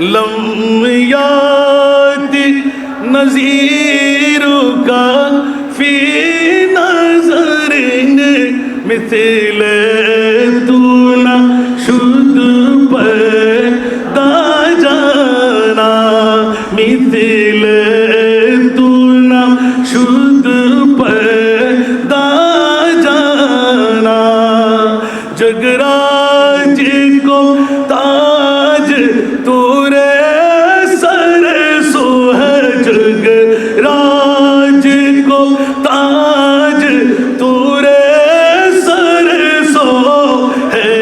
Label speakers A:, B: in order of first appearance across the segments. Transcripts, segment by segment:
A: लम्यात नज़ीर का फ़ी नज़र मिथिल तू ना शुद्ध पर दा जाना। मिथिल तू ना शुद्ध पर दा जाना। जगराज को ताज तुरे सर सो है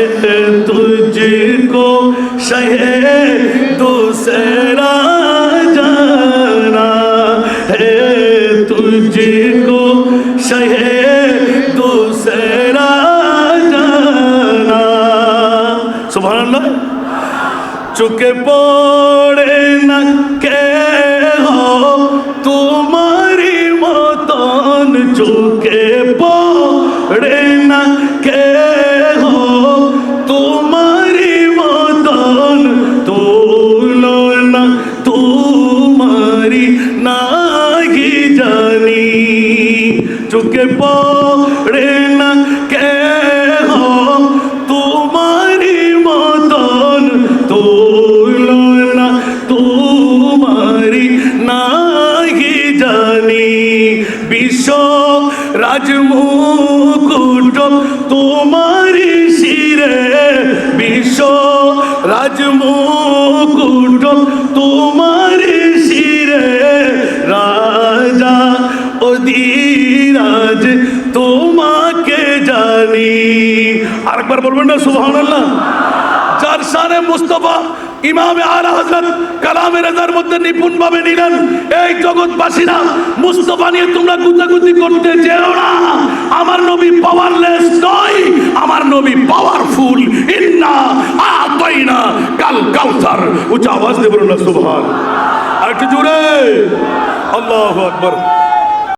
A: तुझको शहे दूसरा जाना है तुझको शहे दूसरा जाना। सुबह चुके पोड़े न মতন চোখে পড়ে না কে হো তোমারি মতন তুলনা তোমারি নাহি জানি চোখে পড়ে রাজমুকুট তোমারি শিরে বিশ্ব রাজমুকুট তোমারি শিরে রাজা অধীরাজ তোমাকে জানি। আরেকবার বলবেন না, সুবহানাল্লাহ। যার শানে মুস্তফা ইমামে আলা হযরত কালামে রাজার মধ্যে নিপুণ ভাবে নিলেন, এই জগৎবাসীরা, মুস্তফা নিয়ে তোমরা গুতাগুতি করতে যেও না। আমার নবী পাওয়ারলেস নয়, আমার নবী পাওয়ারফুল ইন্না আতাইনা কাল কাউসার। উচ্চ আওয়াজ দিয়ে বলুন না, সুবহান। আর একটু জোরে। আল্লাহু আকবার।